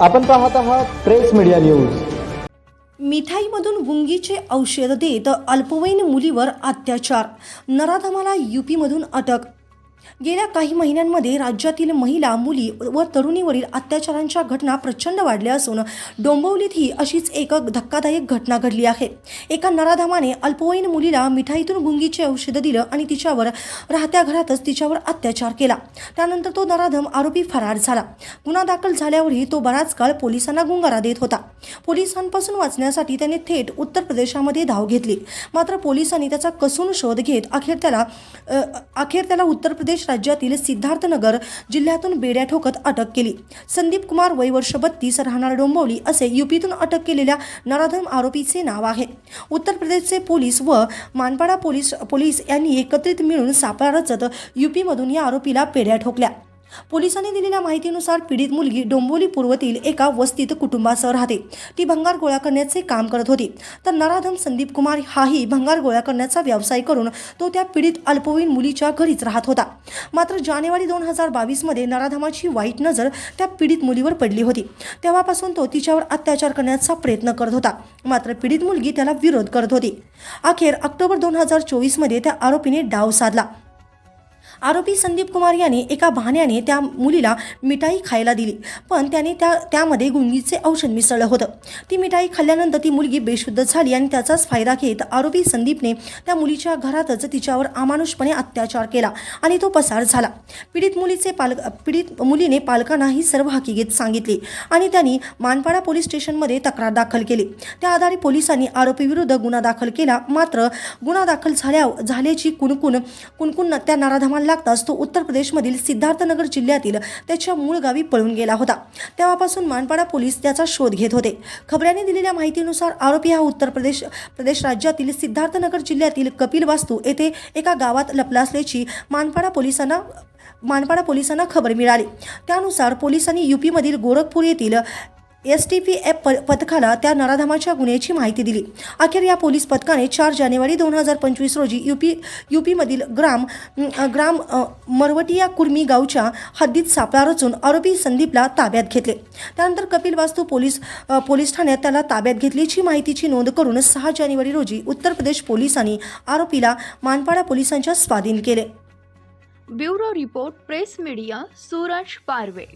आपण पाहत आहात प्रेस मीडिया न्यूज. मिठाईमधून गुंगीचे औषध देत अल्पवयीन मुलीवर अत्याचार. नराधमाला युपीमधून अटक गेल्या काही महिन्यांमध्ये राज्यातील महिला मुली व तरुणीवरील अत्याचारांच्या घटना प्रचंड वाढल्या असून डोंबवलीत ही अशीच एक धक्कादायक घटना घडली आहे. एका नराधमाने अल्पवयीन मुलीला मिठाईतून गुंगीचे औषधं दिलं आणि तिच्यावर राहत्या घरातच तिच्यावर अत्याचार केला. त्यानंतर तो नराधम आरोपी फरार झाला. गुन्हा दाखल झाल्यावरही तो बराच काळ पोलिसांना गुंगारा देत होता. पोलिसांपासून वाचण्यासाठी त्याने थेट उत्तर प्रदेशामध्ये धाव घेतली. मात्र पोलिसांनी त्याचा कसून शोध घेत अखेर त्याला अखेर त्याला उत्तर प्रदेश प्रदेश राज्यातील सिद्धार्थनगर जिल्ह्यातून बेड्या ठोकत अटक केली. संदीप कुमार वय वर्ष बत्तीस राहणार डोंबवली असे युपीतून अटक केलेल्या नराधम आरोपीचे नाव आहे. उत्तर प्रदेशचे पोलीस व मानपाडा पोलीस पोलीस यांनी एकत्रित मिळून सापळा रचत युपीमधून या आरोपीला पेड्या ठोकल्या. पोलिसांनी दिलेल्या माहितीनुसार पीडित मुलगी डोंबोली पूर्वतील एका वस्तीत कुटुंबासह राहते. ती भंगार गोळा करण्याचे काम करत होती. तर नराधम संदीप कुमार हाही भंगार गोळा करण्याचा व्यवसाय करून तो त्या पीडित अल्पवयीन मुलीच्या घरीच राहत होता. मात्र जानेवारी दोन हजार बावीसमध्ये नराधमाची वाईट नजर त्या पीडित मुलीवर पडली होती. तेव्हापासून तो तिच्यावर अत्याचार करण्याचा प्रयत्न करत होता. मात्र पीडित मुलगी त्याला विरोध करत होती. अखेर ऑक्टोबर दोन हजार चोवीसमध्ये त्या आरोपीने डाव साधला. आरोपी संदीप कुमार यांनी एका बहाण्याने त्या मुलीला मिठाई खायला दिली. पण त्याने त्या त्यामध्ये गुंगीचे औषध मिसळलं होतं. ती मिठाई खाल्ल्यानंतर ती मुलगी बेशुद्ध झाली आणि त्याचाच फायदा घेत आरोपी संदीपने त्या मुलीच्या घरातच तिच्यावर अमानुषपणे अत्याचार केला आणि तो पसार झाला. पीडित मुलीचे पालक पीडित मुलीने पालकांना ही सर्व हकीकत सांगितली आणि त्यांनी मानपाडा पोलीस स्टेशनमध्ये तक्रार दाखल केली. त्या आधारे पोलिसांनी आरोपीविरुद्ध गुन्हा दाखल केला. मात्र गुन्हा दाखल झाल्या झाल्याची कुणकुण कुणकुण त्या नाराधमाला लागताच तो उत्तर प्रदेशमधील सिद्धार्थनगर जिल्ह्यातील त्याच्या मूळ गावी पळून गेला होता. तेव्हापासून मानपाडा पोलीस त्याचा शोध घेत होते. खबऱ्यांनी दिलेल्या माहितीनुसार आरोपी हा उत्तर प्रदेश प्रदेश राज्यातील सिद्धार्थनगर जिल्ह्यातील कपिल वास्तू येथे एका गावात लपला असल्याची मानपाडा पोलिसांना मानपाडा पोलिसांना खबर मिळाली. त्यानुसार पोलिसांनी यूपीमधील गोरखपूर येथील एस टी पी एफ प पथकाला त्या नराधमाच्या गुन्ह्याची माहिती दिली. अखेर या पोलीस पथकाने चार जानेवारी दोन हजार पंचवीस रोजी युपी युपीमधील ग्राम ग्राम मरवटिया कुर्मी गावच्या हद्दीत सापळा रचून आरोपी संदीपला ताब्यात घेतले. त्यानंतर कपिल वास्तू पोलीस पोलीस ठाण्यात त्याला ताब्यात घेतल्याची माहितीची नोंद करून सहा जानेवारी रोजी उत्तर प्रदेश पोलिसांनी आरोपीला मानपाडा पोलिसांच्या स्वाधीन केले. Bureau report press media Suraj Parve.